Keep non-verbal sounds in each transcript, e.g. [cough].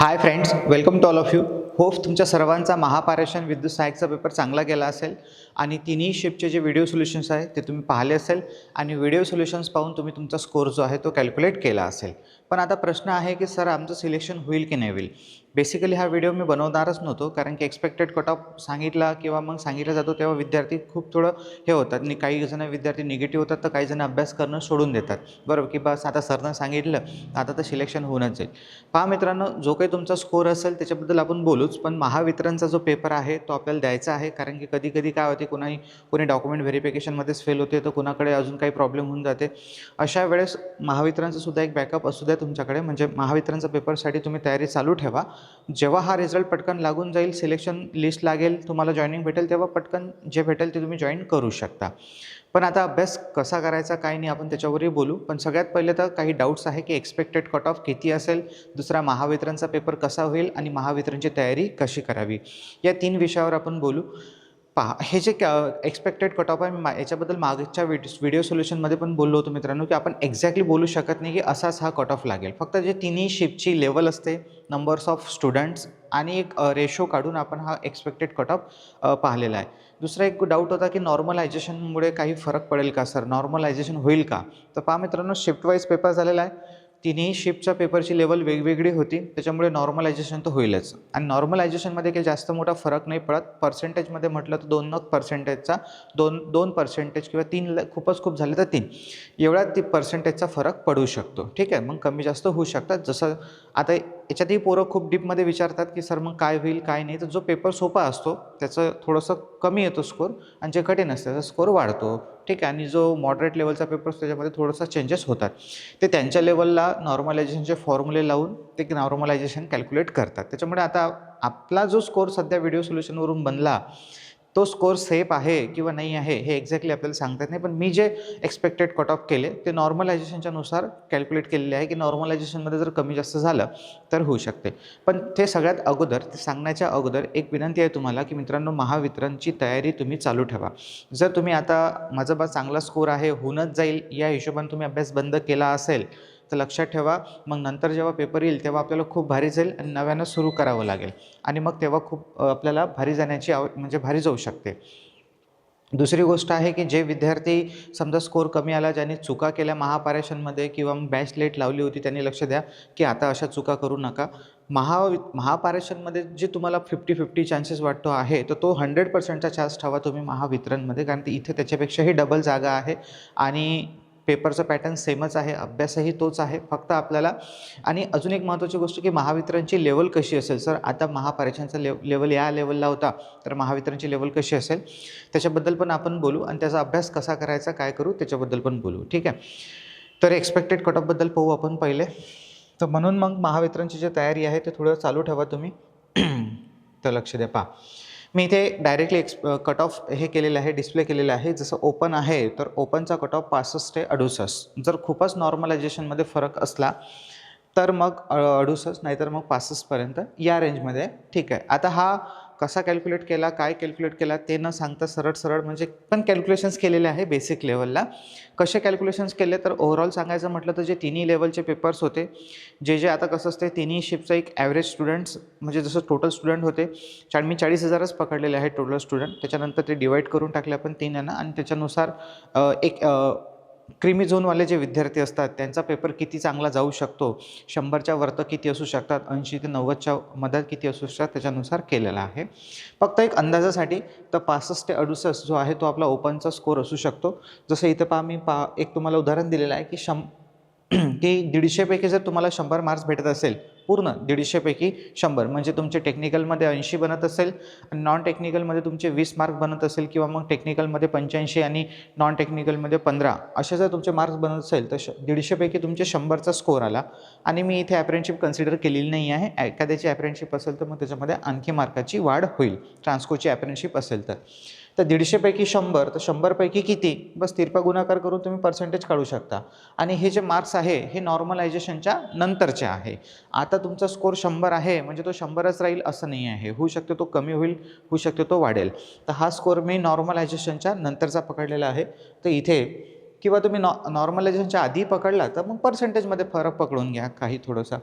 Hi friends welcome to all of you hope तुमच्या सर्वांचा महापारेषण विद्युत सहायकचा पेपर चांगला गेला असेल आणि तिन्ही शिफ्टचे जे व्हिडिओ सोल्युशन्स आहेत ते तुम्ही पाहिले असेल आणि व्हिडिओ सोल्युशन्स पाहून तुम्ही तुमचा स्कोर जो आहे तो कॅल्क्युलेट केला असेल. पण आता प्रश्न आहे की सर आमचं सिलेक्शन होईल की नाही होईल? बेसिकली हा व्हिडिओ मी बनवणारच नव्हतो कारण की एक्सपेक्टेड कट ऑफ सांगितला किंवा मग सांगितलं जातो तेव्हा विद्यार्थी खूप थोडं हे होतात. आणि काही जण विद्यार्थी निगेटिव्ह होतात तर काही जण अभ्यास करणं सोडून देतात. बरोबर की बस आता सरनं सांगितलं आता तर सिलेक्शन होऊनच जाईल. पहा मित्रांनो जो काही तुमचा स्कोर असेल त्याच्याबद्दल आपण बोलूच पण महावितरणचा जो पेपर आहे तो आपल्याला द्यायचा आहे कारण की कधी कधी काय होते कुणाही कोणी डॉक्युमेंट व्हेरिफिकेशनमध्येच फेल होते तर कुणाकडे अजून काही प्रॉब्लेम होऊन जाते. अशा वेळेस महावितरणचा सुद्धा एक बॅकअप असू द्या तुमच्याकडे. म्हणजे महावितरणचा पेपरसाठी तुम्ही तयारी चालू ठेवा. जेव्हा हा रिझल्ट पटकन लागून जाईल सिलेक्शन लिस्ट लागेल तुम्हाला जॉईनिंग भेटेल तेव्हा पटकन जे भेटेल ते तुम्ही जॉईन करू शकता. पण आता अभ्यास कसा करायचा काय नाही आपण त्याच्यावरही बोलू. पण सगळ्यात पहिले तर काही डाऊट्स आहे की एक्सपेक्टेड कट ऑफ किती असेल दुसरा महावितरणचा पेपर कसा होईल आणि महावितरणची तयारी कशी करावी. या तीन विषयावर आपण बोलू. पहा हे जे एक्सपेक्टेड कट ऑफ आहे मी मा याच्याबद्दल मागच्या व्हिडिओ व्हिडिओ सोल्युशनमध्ये पण बोललो होतो मित्रांनो की आपण एक्झॅक्टली बोलू शकत नाही की असाच हा कट ऑफ लागेल. फक्त जे तिन्ही शिफ्टची लेवल असते नंबर्स ऑफ स्टुडंट्स आणि एक रेशो काढून आपण हा एक्सपेक्टेड कट ऑफ पाहिलेला आहे. दुसरा एक डाऊट होता की नॉर्मलायझेशनमुळे काही फरक पडेल का सर नॉर्मलायझेशन होईल का? तर पहा मित्रांनो शिफ्ट वाईज पेपर झालेला आहे. तिन्ही शिफ्टच्या पेपरची लेवल वेगवेगळी होती. त्याच्यामुळे नॉर्मलायझेशन तर होईलच. आणि नॉर्मलायझेशनमध्ये काही जास्त मोठा फरक नाही पडत. पर्सेंटेजमध्ये म्हटलं तर दोन नग पर्सेंटेजचा दोन दोन पर्सेंटेज किंवा तीन खूपच खूप झाले तर तीन. एवढा ती पर्सेंटेजचा फरक पडू शकतो. ठीक आहे? मग कमी जास्त होऊ शकतात. जसं आता याच्यातही पोरं खूप डीपमध्ये विचारतात की सर मग काय होईल काय नाही? तर जो पेपर सोपा असतो त्याचं थोडंसं कमी येतो स्कोर आणि जे कठीण असतं त्याचा स्कोर वाढतो. ठीक आहे? आणि जो मॉडरेट लेवलचा पेपर असतो त्याच्यामध्ये थोडंसं चेंजेस होतात. ते त्यांच्या लेवलला नॉर्मलायझेशनचे फॉर्म्युले लावून ते नॉर्मलायझेशन कॅल्क्युलेट करतात. त्याच्यामुळे आता आपला जो स्कोर सध्या व्हिडिओ सोल्युशनवरून बनला तो स्कोर सेफ आहे किंवा नाही आहे हे एक्झॅक्टली आपल्याला सांगता येत नाही. पण मी जे एक्सपेक्टेड कट ऑफ केले ते नॉर्मलायझेशनच्या नुसार कॅल्क्युलेट केलेले आहे की नॉर्मलायझेशनमध्ये जर कमी जास्त झालं तर होऊ शकते. पण ते सगळ्यात अगोदर ते सांगण्याच्या अगोदर एक विनंती आहे तुम्हाला की मित्रांनो महावितरणची तयारी तुम्ही चालू ठेवा. जर तुम्ही आता माझा बा चांगला स्कोर आहे होऊनच जाईल या हिशोबाने तुम्ही अभ्यास बंद केला असेल तर लक्षात ठेवा. मग नंतर जेव्हा पेपर येईल तेव्हा आपल्याला खूप भारी जाईल आणि नव्यानं सुरू करावं लागेल. आणि मग तेव्हा खूप आपल्याला भारी जाण्याची आव म्हणजे भारी जाऊ शकते. दुसरी गोष्ट आहे की जे विद्यार्थी समजा स्कोर कमी आला ज्यांनी चुका केल्या महापारेषणमध्ये किंवा बॅच लेट लावली होती त्यांनी लक्ष द्या की आता अशा चुका करू नका. महा महापारेषणमध्ये जे तुम्हाला फिफ्टी फिफ्टी चान्सेस वाटतो आहे तर तो हंड्रेड पर्सेंटचा चान्स ठेवा तुम्ही महावितरणमध्ये. कारण की इथे त्याच्यापेक्षाही डबल जागा आहे. आणि पेपरचं पॅटर्न सेमच आहे अभ्यासही तोच आहे फक्त आपल्याला आणि अजून एक महत्त्वाची गोष्ट की महावितरणची लेवल कशी असेल? सर आता महापरीक्षांचा लेव लेवल या लेवलला होता तर महावितरणची लेवल कशी असेल? त्याच्याबद्दल पण आपण बोलू आणि त्याचा अभ्यास कसा करायचा काय करू त्याच्याबद्दल पण बोलू ठीक आहे? तर एक्सपेक्टेड कट ऑफबद्दल पाहू आपण पहिले. तर म्हणून मग महावितरणची जी तयारी आहे ते थोडं चालू ठेवा तुम्ही. [clears throat] तर लक्ष द्या पहा. मी इथे डायरेक्टली एक्स कट ऑफ हे केलेलं आहे डिस्प्ले केलेलं आहे जसं ओपन आहे तर ओपनचा कट ऑफ पासष्ट ते अडुसष्ट जर खूपच नॉर्मलायझेशनमध्ये फरक असला तर मग अडुसष्ट नाहीतर मग पासष्टपर्यंत या रेंजमध्ये आहे. ठीक आहे आता हा कसा कॅल्क्युलेट केला काय कॅल्क्युलेट केला ते न सांगता सरळ सरळ म्हणजे पण कॅल्क्युलेशन्स केलेले आहे बेसिक लेवलला कसे कॅल्क्युलेशन्स केले तर ओव्हरऑल सांगायचं म्हटलं तर जे तिन्ही लेवलचे पेपर्स होते जे जे आता कसं असते तिन्ही शिफ्टचं एक ॲव्हरेज स्टुडंट्स म्हणजे जसं टोटल स्टुडंट होते चा मी चाळीस हजारच पकडलेले आहेत टोटल स्टुडंट त्याच्यानंतर ते डिवाईड करून टाकले आपण तीन यांना. आणि त्याच्यानुसार एक क्रिमी झोनवाले जे विद्यार्थी असतात त्यांचा पेपर किती चांगला जाऊ शकतो? शंभरच्या वर्त किती असू शकतात? ऐंशी ते नव्वदच्या मदत किती असू शकतात? त्याच्यानुसार केलेला आहे. फक्त एक अंदाजासाठी तर पासष्ट ते अडुसष्ट जो आहे तो आपला ओपनचा स्कोर असू शकतो. जसं इथं पहा मी पा एक तुम्हाला उदाहरण दिलेलं आहे की शं [clears throat] की दीडशेपैकी जर तुम्हाला शंभर मार्क्स भेटत असेल पूर्ण दीडशेपैकी शंभर. म्हणजे तुमचे टेक्निकलमध्ये ऐंशी बनत असेल आणि नॉन टेक्निकलमध्ये तुमचे वीस मार्क बनत असेल किंवा मग टेक्निकलमध्ये पंच्याऐंशी आणि नॉन टेक्निकलमध्ये पंधरा. असे जर तुमचे मार्क्स बनत असेल तर श दीडशेपैकी तुमचे शंभरचा स्कोअर आला. आणि मी इथे ॲप्रेंटशिप कन्सिडर केलेली नाही आहे. एखाद्याची ॲप्रेंटशिप असेल तर मग त्याच्यामध्ये आणखी मार्काची वाढ होईल. ट्रान्सकोची ॲप्रेंटशिप असेल तर. तर दीडशेपैकी शंभर तर शंभरपैकी किती? बस तिरपा गुणाकार करून तुम्ही पर्सेंटेज काढू शकता. आणि हे जे मार्क्स आहे हे नॉर्मलायझेशनच्या नंतरचे आहे. आता तुमचा स्कोर शंभर आहे म्हणजे तो शंभरच राहील असं नाही आहे. होऊ शकतो तो कमी होईल होऊ शकतो तो वाढेल. तर हा स्कोर मी नॉर्मलायझेशनच्या नंतरचा पकडलेला आहे. तर इथे किंवा तुम्ही नॉ नॉर्मलायझेशनच्या आधी पकडला तर मग पर्सेंटेजमध्ये फरक पकडून घ्या काही थोडंसं.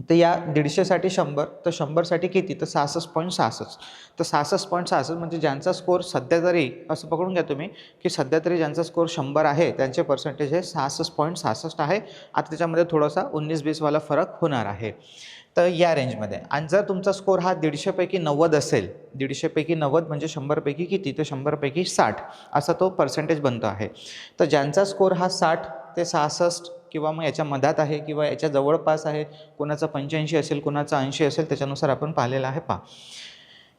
तर या दीडशेसाठी शंभर तर शंभरसाठी किती? तर सहासष्ट पॉईंट सहासष्ट. तर सहासष्ट पॉईंट सहासष्ट म्हणजे ज्यांचा स्कोर सध्या तरी असं पकडून घ्या तुम्ही की सध्या तरी ज्यांचा स्कोर शंभर आहे त्यांचे पर्सेंटेज हे सहासष्ट पॉईंट सहासष्ट आहे. आता त्याच्यामध्ये थोडासा उन्नीस बीसवाला फरक होणार आहे. तर या रेंजमध्ये आणि जर तुमचा स्कोर हा दीडशेपैकी नव्वद असेल दीडशेपैकी नव्वद म्हणजे शंभरपैकी किती? तर शंभरपैकी साठ असा तो पर्सेंटेज बनतो आहे. तर ज्यांचा स्कोर हा साठ ते सहासष्ट किंवा मग याच्या मधात आहे किंवा याच्या जवळपास आहे कोणाचा पंच्याऐंशी असेल कोणाचा ऐंशी असेल त्याच्यानुसार आपण पाहिलेलं आहे पा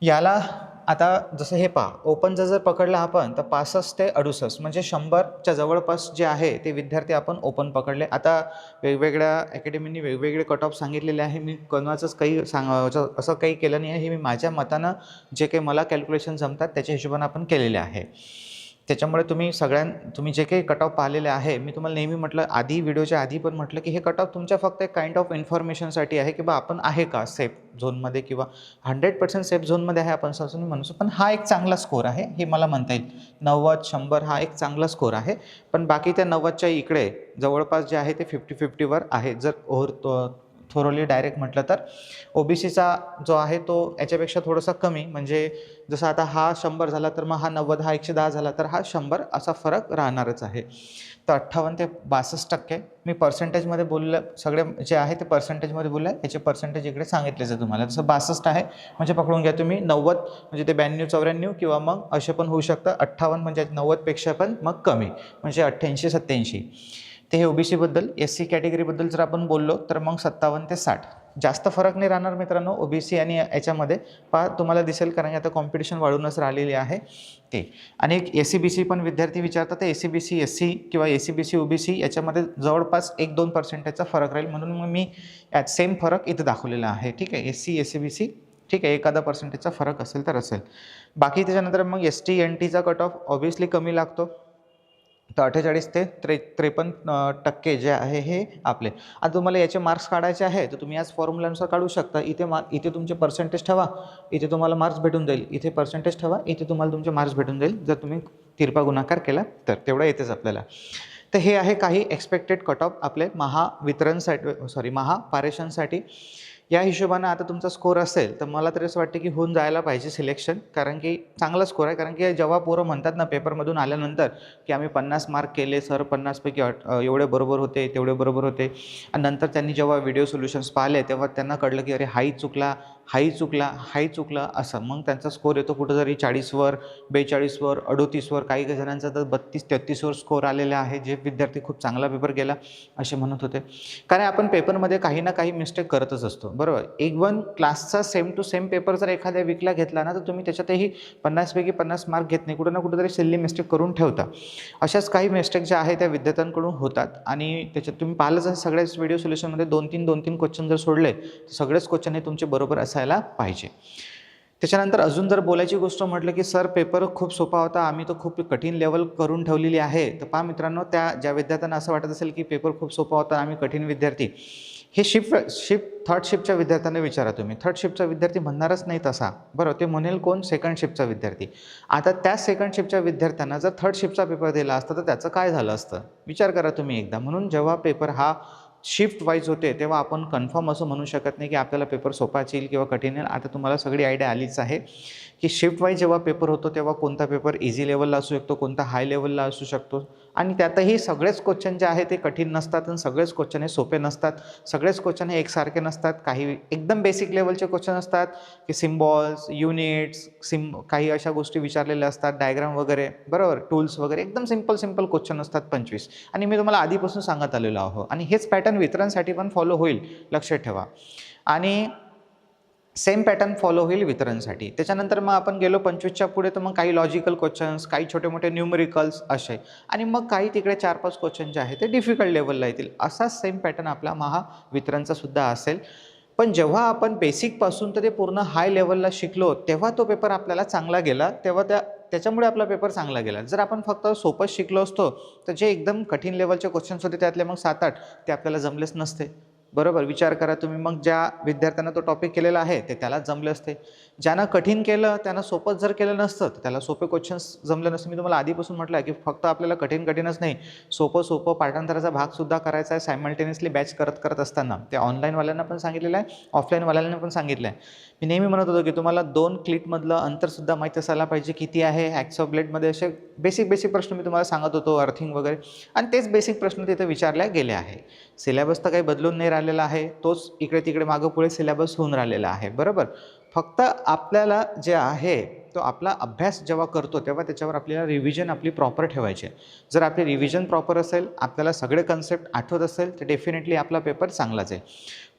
याला आता जसं हे पहा ओपनचं जर पकडलं आपण तर पासष्ट ते अडुसष्ट म्हणजे शंभरच्या जवळपास जे आहे ते विद्यार्थी आपण ओपन पकडले. आता वेगवेगळ्या अकॅडमींनी वेगवेगळे कट ऑफ सांगितलेले आहे. मी कोणाचंच काही सांग असं काही केलं नाही आहे. हे मी माझ्या मतानं जे काही मला कॅल्क्युलेशन जमतात त्याच्या हिशोबानं आपण केलेले आहे. त्याच्यामुळे तुम्ही सगळ्यां तुम्ही जे काही कट ऑफ पाहिलेले आहे मी तुम्हाला नेहमी म्हटलं आधी व्हिडिओच्या आधी पण म्हटलं की हे कट ऑफ तुमच्या फक्त एक काइंड ऑफ इन्फॉर्मेशनसाठी आहे की बा आपण आहे का सेफ झोनमध्ये किंवा हंड्रेड पर्सेंट सेफ झोनमध्ये आहे आपण असं म्हणू शकतो पण हा एक चांगला स्कोर आहे हे मला म्हणता येईल. नव्वद शंभर हा एक चांगला स्कोर आहे. पण बाकी त्या नव्वदच्या इकडे जवळपास जे आहे ते फिफ्टी फिफ्टीवर आहे. जर ओव्हर थोरोली डायरेक्ट म्हटलं तर. ओ बी सीचा जो आहे तो याच्यापेक्षा थोडासा कमी. म्हणजे जसं आता हा शंभर झाला तर मग हा नव्वद हा एकशे दहा झाला तर हा शंभर असा फरक राहणारच आहे. तर अठ्ठावन्न ते बासष्ट टक्के. मी पर्सेंटेजमध्ये बोललं सगळे जे आहे ते पर्सेंटेजमध्ये बोललं याचे पर्सेंटेज इकडे सांगितलेच आहे तुम्हाला. जसं बासष्ट आहे म्हणजे पकडून घ्या तुम्ही. नव्वद म्हणजे ते ब्याण्णव चौऱ्याण्णव किंवा मग असे पण होऊ शकतं. अठ्ठावन्न म्हणजे नव्वदपेक्षा पण मग कमी. म्हणजे अठ्ठ्याऐंशी सत्त्याऐंशी. ते हे ओबीसीबद्दल एस सी कॅटेगरीबद्दल जर आपण बोललो तर मग सत्तावन्न ते साठ. जास्त फरक नाही राहणार मित्रांनो ओबीसी आणि याच्यामध्ये. पा तुम्हाला दिसेल कारण की आता कॉम्पिटिशन वाढूनच राहिलेली आहे ते. आणि एक ए सी बी सी पण विद्यार्थी विचारतात A C B C S C किंवा A C B C O B C याच्यामध्ये जवळपास एक दोन पर्सेंटेजचा फरक राहील. म्हणून मग मी यात सेम फरक इथं दाखवलेला आहे. ठीक आहे? S C S C B C ठीक आहे? एखादा पर्सेंटेजचा फरक असेल तर असेल. बाकी त्याच्यानंतर मग एस टी एन टीचा कट ऑफ ऑब्वियसली कमी लागतो. तर अठ्ठेचाळीस ते त्रे त्रेपन्न टक्के जे आहे हे आपले. आता तुम्हाला याचे मार्क्स काढायचे आहे तर तुम्ही याच फॉर्म्युलानुसार काढू शकता. इथे मा इथे तुमचे पर्सेंटेज ठेवा. इथे तुम्हाला मार्क्स भेटून जाईल. इथे पर्सेंटेज ठेवा. इथे तुम्हाला तुमचे मार्क्स भेटून जाईल. जर तुम्ही तिरपा गुणाकार केला तर तेवढं येतेच आपल्याला. तर हे आहे काही एक्सपेक्टेड कट ऑफ आपले महावितरणसाठी सॉरी महापारेषणसाठी या हिशोबानं आता तुमचा स्कोर असेल तर मला तरी असं वाटतं की होऊन जायला पाहिजे सिलेक्शन कारण की चांगला स्कोर आहे. कारण की जेव्हा पोरं म्हणतात ना पेपरमधून आल्यानंतर की आम्ही पन्नास मार्क केले सर पन्नासपैकी एवढे बरोबर होते तेवढे बरोबर होते. आणि नंतर त्यांनी जेव्हा व्हिडिओ सोल्युशन्स पाहिले तेव्हा त्यांना कळलं की अरे हाही चुकला. हाही चुकला हाही चुकला असं. मग त्यांचा स्कोर येतो कुठंतरी चाळीसवर बेचाळीसवर अडोतीसवर काही काही जणांचा तर बत्तीस तेहतीसवर स्कोर आलेला आहे जे विद्यार्थी खूप चांगला पेपर गेला असे म्हणत होते. कारण आपण पेपरमध्ये काही ना काही मिस्टेक करतच असतो. बरोबर? एक वन क्लासचा सेम टू सेम पेपर जर एखाद्या वीकला घेतला ना तर तुम्ही त्याच्यातही पन्नासपैकी पन्नास मार्क घेत नाही. कुठं ना कुठंतरी सिल्ली मिस्टेक करून ठेवता. अशाच काही मिस्टेक ज्या आहे त्या विद्यार्थ्यांकडून होतात. आणि त्याच्यात तुम्ही पाहिलंच आहे सगळ्याच व्हिडिओ सोल्युशनमध्ये दोन तीन दोन तीन क्वेश्चन जर सोडले तर सगळेच क्वेश्चन हे तुमचे बरोबर असायला पाहिजे. त्याच्यानंतर अजून जर बोलायची गोष्ट म्हटलं की सर पेपर खूप सोपा होता आम्ही तो खूप कठीण लेवल करून ठेवलेली आहे. तर पहा मित्रांनो त्या ज्या विद्यार्थ्यांना असं वाटत असेल की पेपर खूप सोपा होता आम्ही कठीण विद्यार्थी. हे शिफ्ट शिफ्ट थर्ड शिफ्टच्या विद्यार्थ्यांना विचारा तुम्ही. थर्ड शिफ्टचा विद्यार्थी म्हणणारच नाही तसा. बरं ते म्हणेल कोण? सेकंड शिफ्टचा विद्यार्थी. आता त्या सेकंड शिफ्टच्या विद्यार्थ्यांना जर थर्ड शिफ्टचा पेपर दिला असता तर त्याचं काय झालं असतं? विचार करा तुम्ही एकदा. म्हणून जेव्हा पेपर हा शिफ्ट वाईज होते तेव्हा आपण कन्फर्म असं म्हणू शकत नाही की आपल्याला पेपर सोपाच येईल किंवा कठीण येईल. आता तुम्हाला सगळी आयडिया आलीच आहे की शिफ्ट वाईज जेव्हा पेपर होतो तेव्हा कोणता पेपर इझी लेवलला असू शकतो कोणता हाय लेवलला असू शकतो. आणि त्यातही सगळेच क्वेश्चन जे आहे ते कठीण नसतात आणि सगळेच क्वेश्चन हे सोपे नसतात. सगळेच क्वेश्चन हे एकसारखे नसतात. काही एकदम बेसिक लेवलचे क्वेश्चन असतात की सिम्बॉल्स युनिट्स सिम काही अशा गोष्टी विचारलेल्या असतात डायग्राम वगैरे बरोबर? टूल्स वगैरे एकदम सिंपल सिंपल क्वेश्चन असतात पंचवीस. आणि मी तुम्हाला आधीपासून सांगत आलेलो आहो. आणि हेच पॅटर्न वितरणसाठी पण फॉलो होईल. लक्षात ठेवा. आणि सेम पॅटर्न फॉलो होईल वितरणसाठी. त्याच्यानंतर मग आपण गेलो पंचवीसच्या पुढे तर मग काही लॉजिकल क्वेश्चन्स काही छोटे मोठे न्यूमरिकल्स असे. आणि मग काही तिकडे चार पाच क्वेश्चन जे आहे ते डिफिकल्ट लेवलला येतील. असाच सेम पॅटर्न आपला महावितरणचा सुद्धा असेल. पण जेव्हा आपण बेसिकपासून तर ते पूर्ण हाय लेवलला शिकलो तेव्हा तो पेपर आपल्याला चांगला गेला तेव्हा त्या त्याच्यामुळे आपला पेपर चांगला गेला. जर आपण फक्त सोपंच शिकलो असतो तर जे एकदम कठीण लेवलचे क्वेश्चन्स होते त्यातले मग सात आठ ते आपल्याला जमलेच नसते. बरोबर विचार करा तुम्ही. मग ज्या विद्यार्थ्यांना तो टॉपिक केलेला आहे ते त्याला जमले असते. ज्यानं कठीण केलं त्यानं सोपंच जर केलं नसतं तर त्याला सोपे क्वेश्चन्स जमले नसते. मी तुम्हाला आधीपासून म्हटलं आहे की फक्त आपल्याला कठीण कठीणच नाही. सोपं सोपं पाठांतराचा भागसुद्धा करायचा आहे सायमल्टेनियसली बॅच करत करत असताना. ते ऑनलाईनवाल्यांना पण सांगितलेलं आहे ऑफलाईनवाल्यांना पण सांगितलं आहे मी नेहमी म्हणत होतो की तुम्हाला दोन क्लिटमधलं अंतरसुद्धा माहीत असायला पाहिजे किती आहे. ॲक्सोब्लेटमध्ये असे बेसिक बेसिक प्रश्न मी तुम्हाला सांगत होतो अर्थिंग वगैरे. आणि तेच बेसिक प्रश्न तिथे विचारल्या गेले आहे. सिलेबस तर काही बदलून नाही राहिलेला आहे. तोच इकडे तिकडे मागं पुढे सिलेबस होऊन राहिलेला आहे. बरोबर? फक्त आपल्याला जे आहे तो आपला अभ्यास जेव्हा करतो तेव्हा त्याच्यावर आपल्याला रिव्हिजन आपली प्रॉपर ठेवायची आहे. जर आपली रिव्हिजन प्रॉपर असेल आपल्याला सगळे कन्सेप्ट आठवत असेल तर डेफिनेटली आपला पेपर चांगलाच आहे.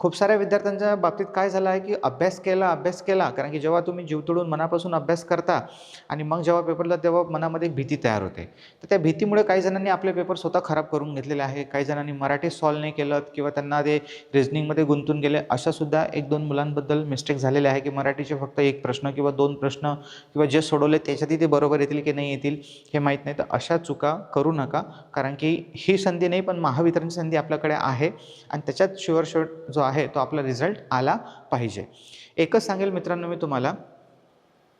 खूप साऱ्या विद्यार्थ्यांच्या बाबतीत काय झालं आहे की अभ्यास केला अभ्यास केला. कारण की जेव्हा तुम्ही जीव तोडून मनापासून अभ्यास करता आणि मग जेव्हा पेपरला तेव्हा मनामध्ये एक भीती तयार होते. तर त्या भीतीमुळे काही जणांनी आपले पेपर स्वतः खराब करून घेतलेले आहे काही जणांनी मराठी सॉल्व नाही केलं किंवा त्यांना ते रिझनिंगमध्ये गुंतून गेले. अशासुद्धा एक दोन मुलांबद्दल मिस्टेक झालेले आहे की मराठीचे फक्त एक प्रश्न किंवा दोन प्रश्न किंवा जे सोडवले त्याच्यातही ते बरोबर येतील की नाही येतील हे माहीत नाही. तर अशा चुका करू नका. कारण की ही संधी नाही पण महावितरणची संधी आपल्याकडे आहे. आणि त्याच्यात शुअर शॉट जो आहे तो आपला रिझल्ट आला पाहिजे. एकच सांगेल मित्रांनो मी तुम्हाला.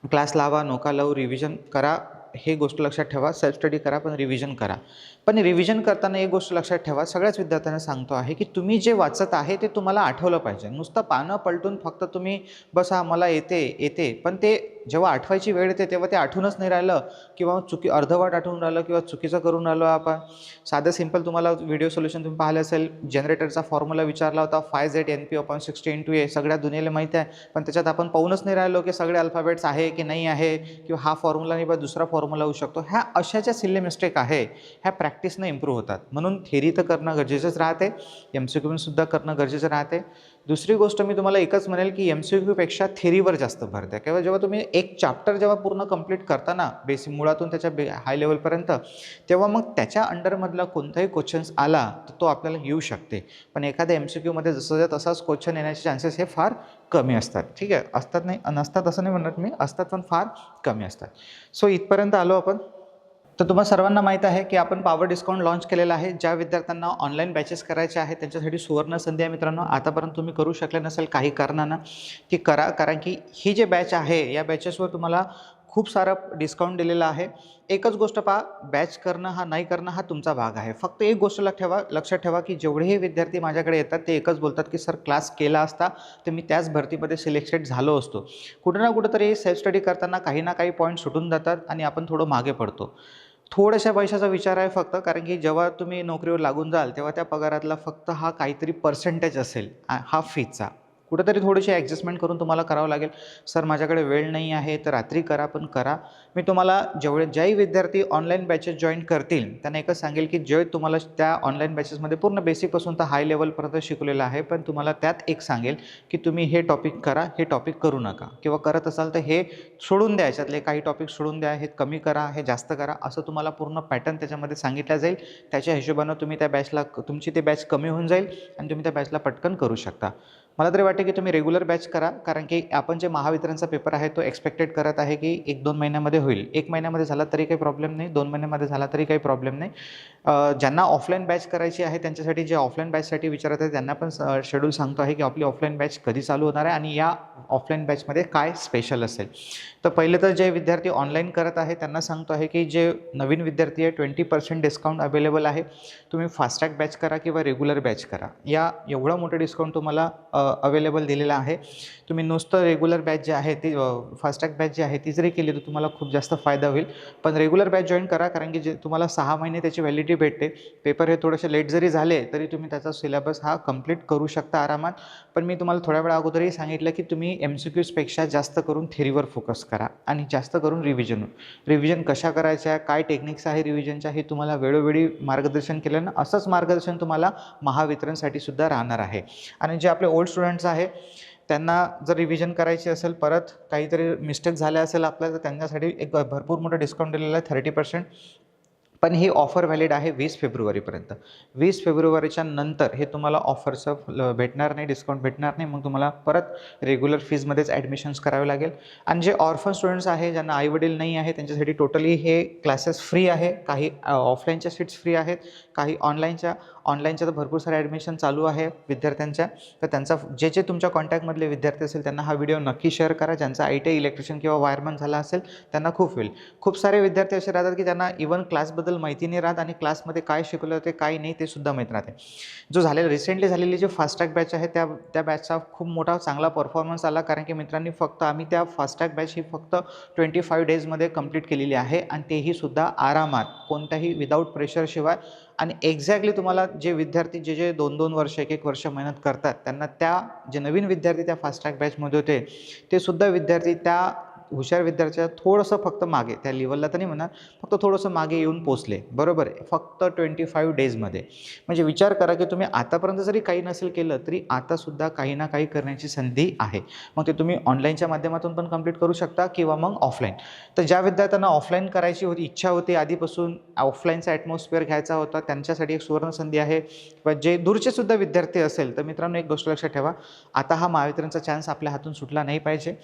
क्लास लावा नोका लावू रिव्हिजन करा. हे गोष्ट लक्षात ठेवा. सेल्फ स्टडी करा पण रिव्हिजन करा. पण रिव्हिजन करताना एक गोष्ट लक्षात ठेवा. सगळ्याच विद्यार्थ्यांना सांगतो आहे की तुम्ही जे वाचत आहे ते तुम्हाला आठवलं पाहिजे. नुसतं पानं पलटून फक्त तुम्ही बस हा मला येते येते. पण ते जेव्हा आठवायची वेळ येते तेव्हा ते आठवूनच नाही राहिलं किंवा चुकी अर्धवट आठवून राहिलं किंवा चुकीचं करून राहिलो आपण. साधं सिंपल तुम्हाला व्हिडिओ सोल्युशन तुम्ही पाहिलं असेल. जनरेटरचा फॉर्म्युला विचारला होता phi Z N P upon sixty into A सगळ्या दुनियेला माहिती आहे. पण त्याच्यात आपण पाहूनच नाही राहिलो की सगळे अल्फाबेट्स आहे की नाही आहे किंवा हा फॉर्म्युला नाही बा दुसरा फॉर्म्युला होऊ शकतो. ह्या अशाच्या सिल्ले मिस्टेक आहे. ह्या प्रॅक्टिसनं इम्प्रूव्ह होतात. म्हणून थेरी तर करणं गरजेचंच राहते. एम सी क्यूनसुद्धा करणं गरजेचं राहते. दुसरी गोष्ट मी तुम्हाला एकच म्हणेल की एम सी क्यूपेक्षा थेरीवर जास्त भर द्या. किंवा जेव्हा तुम्ही एक चॅप्टर जेव्हा पूर्ण कंप्लीट करता ना बेसिक मुळातून त्याच्या बे हाय लेवलपर्यंत तेव्हा मग त्याच्या अंडरमधला कोणताही क्वेश्चन्स आला तर तो आपल्याला येऊ शकते. पण एखाद्या एम सी क्यूमध्ये जसं तसाच क्वेश्चन येण्याचे चान्सेस हे फार कमी असतात. ठीक आहे? असतात नाही नसतात असं नाही म्हणत मी असतात पण फार कमी असतात. सो इथपर्यंत आलो आपण. तर तुम्हाला सर्वांना माहीत आहे की आपण पॉवर डिस्काउंट लॉन्च केलेला आहे. ज्या विद्यार्थ्यांना ऑनलाईन बॅचेस करायचे आहेत त्यांच्यासाठी सुवर्ण संधी आहे मित्रांनो. आतापर्यंत तुम्ही करू शकले नसेल काही कारणानं ती करा कारण की ही जे बॅच आहे या बॅचेसवर तुम्हाला खूप सारं डिस्काउंट दिलेलं आहे. एकच गोष्ट पहा बॅच करणं हा नाही करणं हा तुमचा भाग आहे. फक्त एक गोष्ट लक्ष ठेवा लक्षात ठेवा की जेवढेही विद्यार्थी माझ्याकडे येतात ते एकच बोलतात की सर क्लास केला असता तर मी त्याच भरतीमध्ये सिलेक्टेड झालो असतो. कुठं ना कुठंतरी सेल्फ स्टडी करताना काही ना काही पॉईंट सुटून जातात आणि आपण थोडं मागे पडतो. थोड्याशा पैशाचा विचार आहे फक्त कारण की जेव्हा तुम्ही नोकरीवर लागून जाल तेव्हा त्या पगारातला फक्त हा काहीतरी पर्सेंटेज असेल हा फीचा कुठंतरी थोडीशी ॲडजस्टमेंट करून तुम्हाला करावं लागेल. सर माझ्याकडे वेळ नाही आहे तर रात्री करा पण करा. मी तुम्हाला जेवढे ज्याही विद्यार्थी ऑनलाईन बॅचेस जॉईन करतील त्यांना एकच सांगेल की जे तुम्हाला त्या ऑनलाईन बॅचेसमध्ये पूर्ण बेसिकपासून तर हाय लेवलपर्यंत शिकवलेलं आहे पण तुम्हाला त्यात एक सांगेल की तुम्ही हे टॉपिक करा हे टॉपिक करू नका. किंवा करत असाल तर हे सोडून द्या याच्यातले काही टॉपिक सोडून द्या हे कमी करा हे जास्त करा असं तुम्हाला पूर्ण पॅटर्न त्याच्यामध्ये सांगितलं जाईल. त्याच्या हिशोबानं तुम्ही त्या बॅचला तुमची ते बॅच कमी होऊन जाईल आणि तुम्ही त्या बॅचला पटकन करू शकता. मला तरी वाटते की तुम्ही रेग्युलर बॅच करा. कारण की आपण जे महावितरणचा पेपर आहे तो एक्सपेक्टेड करत आहे की एक दोन महिन्यामध्ये होईल. एक महिन्यामध्ये झाला तरी काही प्रॉब्लेम नाही दोन महिन्यामध्ये झाला तरी काही प्रॉब्लेम नाही. ज्यांना ऑफलाईन बॅच करायची आहे त्यांच्यासाठी जे ऑफलाईन बॅचसाठी विचारत आहे त्यांना पण शेड्यूल सांगतो आहे की आपली ऑफलाईन बॅच कधी चालू होणार आहे आणि या ऑफलाईन बॅचमध्ये काय स्पेशल असेल. तर पहिले तर जे विद्यार्थी ऑनलाईन करत आहे त्यांना सांगतो आहे की जे नवीन विद्यार्थी आहे ट्वेंटी पर्सेंट डिस्काउंट अवेलेबल आहे. तुम्ही फास्टॅग बॅच करा किंवा रेग्युलर बॅच करा. या एवढं मोठं डिस्काउंट तुम्हाला अवेलेबल दिलेलं आहे. तुम्ही नुसतं रेग्युलर बॅच जे आहे ती फास्टॅग बॅच जी आहे ती जरी केली तर तुम्हाला खूप जास्त फायदा होईल. पण रेग्युलर बॅच जॉईन करा कारण की जे तुम्हाला सहा महिने त्याची व्हॅलिडिटी भेटते. पेपर हे थोडेसे लेट जरी झाले तरी तुम्ही त्याचा सिलेबस हा कंप्लीट करू शकता आरामात. पण मी तुम्हाला थोड्या वेळा अगोदरही सांगितलं की तुम्ही एम सी क्यूजपेक्षा जास्त करून थेरीवर फोकस करा आणि जास्त करून रिव्हिजन रिव्हिजन कशा करायच्या काय टेक्निक्स आहे रिव्हिजनच्या हे तुम्हाला वेळोवेळी मार्गदर्शन केल्यानं असंच मार्गदर्शन तुम्हाला महावितरणसाठी सुद्धा राहणार आहे. आणि जे आपले ओल्ड स्टुडंट्स आहे त्यांना जर रिव्हिजन करायची असेल परत काहीतरी मिस्टेक झाल्या असेल आपल्या तर त्यांच्यासाठी एक भरपूर मोठं डिस्काउंट दिलेलं आहे थर्टी पर्सेंट पण ही ऑफर व्हॅलिड आहे वीस फेब्रुवारीपर्यंत. वीस फेब्रुवारीच्या नंतर हे तुम्हाला ऑफरचं भेटणार नाही डिस्काउंट भेटणार नाही मग तुम्हाला परत रेग्युलर फीजमध्येच ॲडमिशन्स करावे लागेल. आणि जे ऑर्फन स्टुडंट्स आहे ज्यांना आईवडील नाही आहे त्यांच्यासाठी टोटली हे क्लासेस फ्री आहे. काही ऑफलाईनच्या सीट्स फ्री आहेत. काही ऑनलाईनच्या ऑनलाईनच्या तर भरपूर सारे ॲडमिशन चालू आहे विद्यार्थ्यांच्या. तर त्यांचा जे जे तुमच्या कॉन्टॅक्टमधले विद्यार्थी असेल त्यांना हा व्हिडिओ नक्की शेअर करा. ज्यांचा आय टी इलेक्ट्रिशियन किंवा वायरमॅन झाला असेल त्यांना खूप होईल. खूप सारे विद्यार्थी असे राहतात की त्यांना इवन क्लासबद्दल माहिती नाही राहत आणि क्लासमध्ये काय शिकवलं ते काय नाही ते सुद्धा माहीत राहते जो झालेला रिसेंटली झालेली जे फास्टॅग बॅच आहे त्या त्या बॅचचा खूप मोठा चांगला परफॉर्मन्स आला. कारण की मित्रांनी फक्त आम्ही त्या फास्टॅग बॅच ही फक्त ट्वेंटी फाईव्ह डेजमध्ये कंप्लीट केलेली आहे आणि तेही सुद्धा आरामात कोणत्याही विदाऊट प्रेशरशिवाय आणि एक्झॅक्टली तुम्हाला जे विद्यार्थी जे जे दोन दोन वर्ष एक एक वर्ष मेहनत करतात त्यांना त्या जे नवीन विद्यार्थी त्या फास्टॅग बॅचमध्ये होते ते सुद्धा विद्यार्थी त्या हुशार विद्यार्थ्या थोडंसं फक्त मागे त्या लेवलला तर नाही म्हणा फक्त थोडंसं मागे येऊन पोचले. बरोबर आहे? फक्त ट्वेंटी फाईव्ह डेजमध्ये म्हणजे विचार करा की तुम्ही आतापर्यंत जरी काही नसेल केलं तरी आतासुद्धा काही ना काही करण्याची संधी आहे. मग ते तुम्ही ऑनलाईनच्या माध्यमातून पण कंप्लीट करू शकता किंवा मग ऑफलाईन तर ज्या विद्यार्थ्यांना ऑफलाईन करायची होती इच्छा होती आधीपासून ऑफलाईनचा ॲटमॉस्फिअर घ्यायचा होता त्यांच्यासाठी एक सुवर्ण संधी आहे. किंवा जे दूरचे सुद्धा विद्यार्थी असेल तर मित्रांनो एक गोष्ट लक्षात ठेवा. आता हा महावितरणचा चान्स आपल्या हातून सुटला नाही पाहिजे.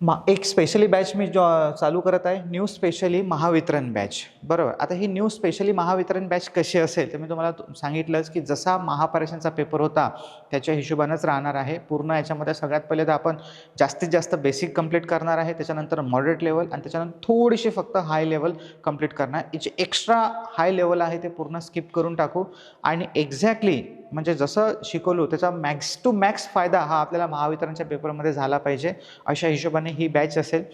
मा एक स्पेशली बॅच मी जॉ चालू करत आहे न्यू स्पेशली महावितरण बॅच बरोबर? आता ही न्यू स्पेशली महावितरण बॅच कशी असेल तर मी तुम्हाला सांगितलंच की जसा महापरेशनचा पेपर होता त्याच्या हिशोबानंच राहणार आहे. पूर्ण याच्यामध्ये सगळ्यात पहिले तर आपण जास्तीत जास्त बेसिक कंप्लीट करणार आहे त्याच्यानंतर मॉडरेट लेवल आणि त्याच्यानंतर थोडीशी फक्त हाय लेवल कंप्लीट करणार. याची एक्स्ट्रा हाय लेवल आहे ते पूर्ण स्किप करून टाकू. आणि एक्झॅक्टली म्हणजे जसं शिकवलो त्याचा मॅक्स टू मॅक्स फायदा हा आपल्याला महावितरणच्या पेपरमध्ये झाला पाहिजे. अशा हिशोबाने ही बॅच असेल.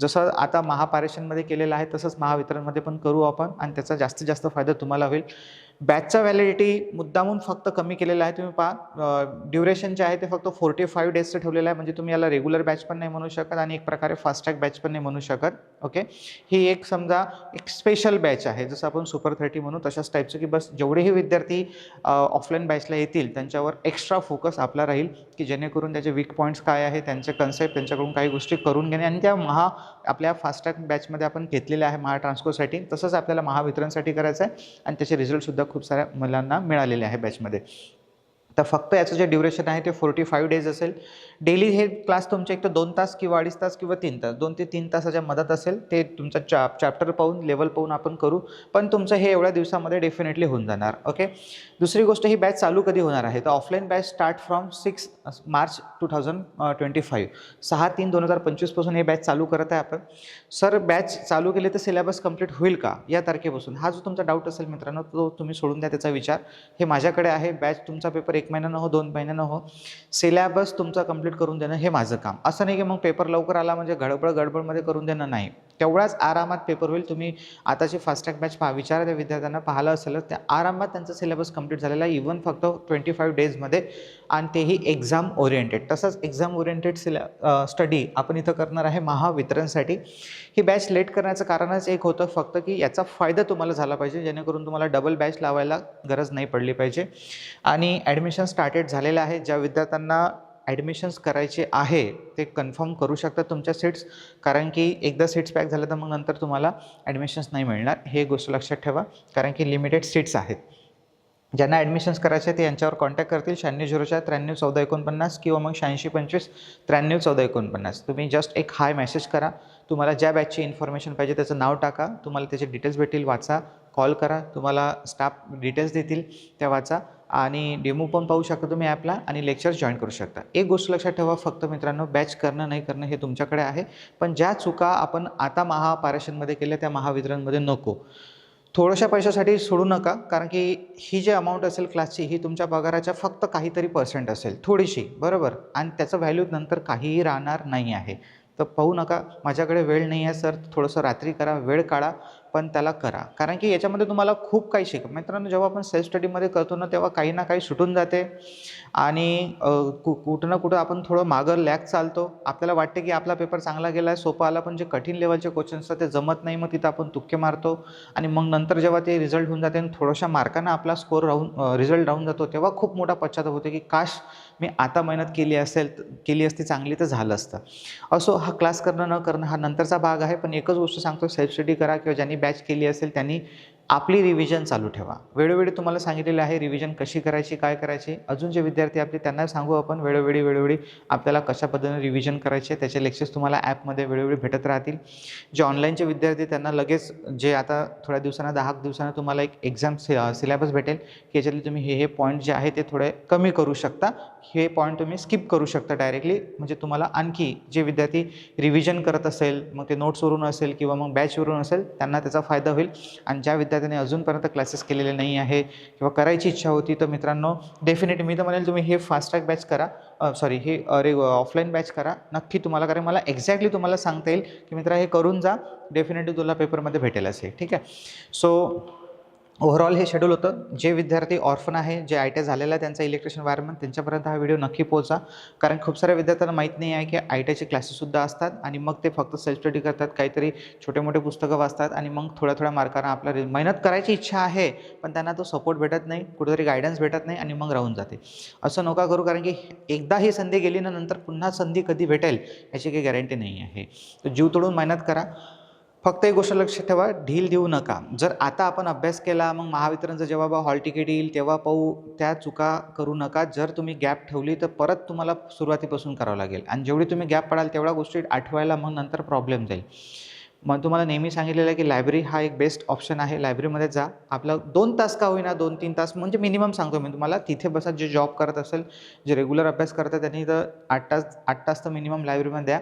जसं आता महापारेषणमध्ये केलेलं आहे तसंच महावितरणमध्ये पण करू आपण आणि त्याचा जास्तीत जास्त फायदा तुम्हाला होईल. बॅचचा व्हॅलिडिटी मुद्दामून फक्त कमी केलेला आहे तुम्ही पहा. ड्युरेशन जे आहे ते फक्त फोर्टी फाईव्ह डेजचं ठेवलेलं आहे म्हणजे तुम्ही याला रेग्युलर बॅच पण नाही म्हणू शकत आणि एक प्रकारे फास्टॅग बॅच पण नाही म्हणू शकत ओके ही एक समजा एक स्पेशल बॅच आहे जसं आपण सुपर थर्टी म्हणू तशाच टाईपचं की बस जेवढेही विद्यार्थी ऑफलाईन बॅचला येतील त्यांच्यावर एक्स्ट्रा फोकस आपला राहील की जेणेकरून त्याचे वीक पॉईंट्स काय आहे त्यांचे कन्सेप्ट त्यांच्याकडून काही गोष्टी करून घेणे आणि त्या महा आपल्या फास्टॅग बॅचमध्ये आपण घेतलेल्या आहे महा ट्रान्सपोर्टसाठी तसंच आपल्याला महावितरणसाठी करायचं आहे आणि त्याचे रिझल्टसुद्धा खूप साऱ्या मुलांना मिळालेले आहे बॅचमध्ये तर फक्त याचं जे ड्युरेशन आहे ते फोर्टी फाईव्ह डेज असेल. डेली हे क्लास तुमचे एक तर दोन तास किंवा अडीच तास किंवा तीन तास दोन ते तीन तासाच्या मदत असेल ते तुमचा चा चॅप्टर पाहून लेवल पाहून आपण करू. पण तुमचं हे एवढ्या दिवसामध्ये डेफिनेटली होऊन जाणार ओके दुसरी गोष्ट ही बॅच चालू कधी होणार आहे? तर offline batch start from six March two thousand twenty five सहा तीन दोन हजार पंचवीसपासून हे बॅच चालू करत आहे आपण. सर बॅच चालू केली तर सिलेबस कंप्लीट होईल का? या तारखेपासून. हा जो तुमचा डाऊट असेल मित्रांनो तो तुम्ही सोडून द्या त्याचा विचार. हे माझ्याकडे आहे. बॅच तुमचा पेपर एक महिन्यानं हो दोन महिन्यानं हो. सिलेबस तुमचा कंप्लीट करून देणं हे माझं काम. असं नाही की मग पेपर लवकर आला म्हणजे गडबड गडबडमध्ये करून देणं नाही. तेवढाच आरामात पेपर होईल. तुम्ही आताची फास्टॅग बॅच पहा. विचारा त्या विद्यार्थ्यांना. पाहिलं असेल त्या आरामात त्यांचा सिलेबस कंप्लीट झालेला आहे. इव्हन फक्त ट्वेंटी फाईव्ह डेजमध्ये आणि तेही एक्झाम ओरिएंटेड तसंच एक्झाम ओरिएंटेड सिले स्टडी आपण इथं करणार आहे महावितरणसाठी. ही बॅच लेट करण्याचं कारणच एक होतं. फक्त की याचा फायदा तुम्हाला झाला पाहिजे. जेणेकरून तुम्हाला डबल बॅच लावायला गरज नाही पडली पाहिजे. आणि ॲडमिशन स्टार्टेड झालेलं आहे. ज्या विद्यार्थ्यांना ॲडमिशन्स करायचे आहे ते कन्फर्म करू शकता तुमच्या सीट्स. कारण की एकदा सीट्स पॅक झालं तर मग नंतर तुम्हाला ॲडमिशन्स नाही मिळणार. हे गोष्ट लक्षात ठेवा. कारण की लिमिटेड सीट्स आहेत. ज्यांना ॲडमिशन्स करायचे ते यांच्यावर कॉन्टॅक्ट करतील. शहाण्णव झिरो चार त्र्याण्णव चौदा एकोणपन्नास किंवा मग शहाऐंशी पंचवीस त्र्याण्णव चौदा एकोणपन्नास. तुम्ही जस्ट एक हाय मेसेज करा. तुम्हाला ज्या बॅचची इन्फॉर्मेशन पाहिजे त्याचं नाव टाका. तुम्हाला त्याचे डिटेल्स भेटतील. वाचा कॉल करा. तुम्हाला स्टाफ डिटेल्स देतील. त्या वाचा. आणि डेमो पण पाहू शकता तुम्ही ॲपला आणि लेक्चर जॉईन करू शकता. एक गोष्ट लक्षात ठेवा फक्त मित्रांनो बॅच करणं नाही करणं हे तुमच्याकडे आहे. पण ज्या चुका आपण आता महापारेषणमध्ये केल्या त्या महावितरणमध्ये नको. थोड्याशा पैशासाठी सोडू नका कारण की ही जी अमाऊंट असेल क्लासची ही तुमच्या पगाराच्या फक्त काहीतरी पर्सेंट असेल थोडीशी बरोबर? आणि त्याचं व्हॅल्यू नंतर काहीही राहणार नाही आहे. तर पाहू नका माझ्याकडे वेळ नाही आहे सर थोडंसं रात्री करा वेळ काढा. पण त्याला करा. कारण की याच्यामध्ये तुम्हाला खूप काही शिक मित्रांनो जेव्हा आपण सेल्फ स्टडीमध्ये करतो ना तेव्हा काही ना काही सुटून जाते. आणि कु कुठं ना कुठं आपण थोडं मागं लॅग चालतो. आपल्याला वाटते की आपला पेपर चांगला गेला आहे सोपा आला पण जे कठीण लेवलचे क्वेश्चन्स असतात ते जमत नाही. मग तिथं आपण तुक्के मारतो. आणि मग नंतर जेव्हा ते रिझल्ट होऊन जाते आणि थोड्याशा मार्कानं आपला स्कोर राहून रिझल्ट राहून जातो तेव्हा खूप मोठा पश्चाताप होतो की काश मी आता मेहनत केली असेल केली असती चांगली तर झालं असतं. असो हा क्लास करणं न करणं हा नंतरचा भाग आहे. पण एकच गोष्ट सांगतो सेल्फ स्टडी करा किंवा ज्यांनी बॅच केली असेल त्यांनी आपली रिव्हिजन चालू ठेवा. वेळोवेळी तुम्हाला सांगितलेलं आहे रिव्हिजन कशी करायची काय करायची? अजून जे विद्यार्थी आपले त्यांना सांगू आपण वेळोवेळी वेळोवेळी आपल्याला कशा पद्धतीने रिव्हिजन करायचे त्याचे लेक्चर्स तुम्हाला ॲपमध्ये वेळोवेळी भेटत राहतील. जे ऑनलाईनचे विद्यार्थी त्यांना लगेच जे आता थोड्या दिवसांना दहा दिवसांना तुम्हाला एक एक्झाम सिलेबस भेटेल की याच्यातले तुम्ही हे हे पॉईंट जे आहे ते थोडे कमी करू शकता. हे पॉईंट तुम्ही स्किप करू शकता डायरेक्टली म्हणजे तुम्हाला आणखी जे विद्यार्थी रिव्हिजन करत असेल मग ते नोट्सवरून असेल किंवा मग बॅचवरून असेल त्यांना त्याचा फायदा होईल. आणि ज्या विद्यार्थ्यांनी अजूनपर्यंत क्लासेस केलेले नाही आहे किंवा करायची इच्छा होती तर मित्रांनो डेफिनेटली मी तर म्हणेल तुम्ही हे फास्टट्रॅक बॅच करा. सॉरी हे अरे ऑफलाईन बॅच करा. नक्की तुम्हाला कारण मला एक्झॅक्टली तुम्हाला सांगता येईल की मित्रा हे करून जा. डेफिनेटली तुला पेपरमध्ये भेटेल असे ठीक आहे? सो ओव्हरऑल हे शेड्यूल होतं. जे विद्यार्थी ऑर्फन आहे जे आय टी आय झालेलं आहे त्यांचा इलेक्ट्रिशियन वायरमन त्यांच्यापर्यंत हा व्हिडिओ नक्की पोहोचा. कारण खूप साऱ्या विद्यार्थ्यांना माहीत नाही आहे की आय टी आयचे क्लासेससुद्धा असतात आणि मग ते फक्त सेल्फ स्टडी करतात काहीतरी छोटे मोठे पुस्तकं वाचतात आणि मग थोड्या थोड्या मार्कांना आपल्या मेहनत करायची इच्छा आहे पण त्यांना तो सपोर्ट भेटत नाही कुठेतरी गायडन्स भेटत नाही आणि मग राहून जाते. असं नका करू कारण की एकदा ही संधी गेली ना नंतर पुन्हा संधी कधी भेटेल याची काही गॅरंटी नाही आहे. तर जीव तोडून मेहनत करा. फक्त एक गोष्ट लक्षात ठेवा ढील देऊ नका. जर आता आपण अभ्यास केला मग महावितरणचं जेव्हा बा हॉल तिकीट येईल तेव्हा पाहू त्या चुका करू नका. जर तुम्ही गॅप ठेवली तर परत तुम्हाला सुरुवातीपासून करावं लागेल. आणि जेवढी तुम्ही गॅप पडाल तेवढ्या गोष्टी आठवायला मग नंतर प्रॉब्लेम जाईल. मग तुम्हाला नेहमी सांगितलेलं आहे की लायब्ररी हा एक बेस्ट ऑप्शन आहे. लायब्ररीमध्ये जा. आपला दोन तास का होईना दोन तीन तास म्हणजे मिनिमम सांगतो मी तुम्हाला तिथे बसा जे जॉब करत असेल जे रेग्युलर अभ्यास करतात त्यांनी तर आठ तास आठ तास तर मिनिमम लायब्ररीमध्ये द्या.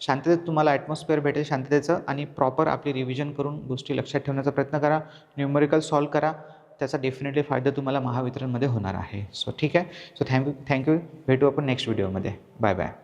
शांततेत तुम्हाला ॲटमॉस्फिअर भेटेल शांततेचं आणि प्रॉपर आपली रिव्हिजन करून गोष्टी लक्षात ठेवण्याचा प्रयत्न करा. न्यूमरिकल सॉल्व करा. त्याचा डेफिनेटली फायदा तुम्हाला महावितरणमध्ये होणार आहे. सो ठीक आहे? सो थँक्यू थँक्यू भेटू आपण नेक्स्ट व्हिडिओमध्ये बाय बाय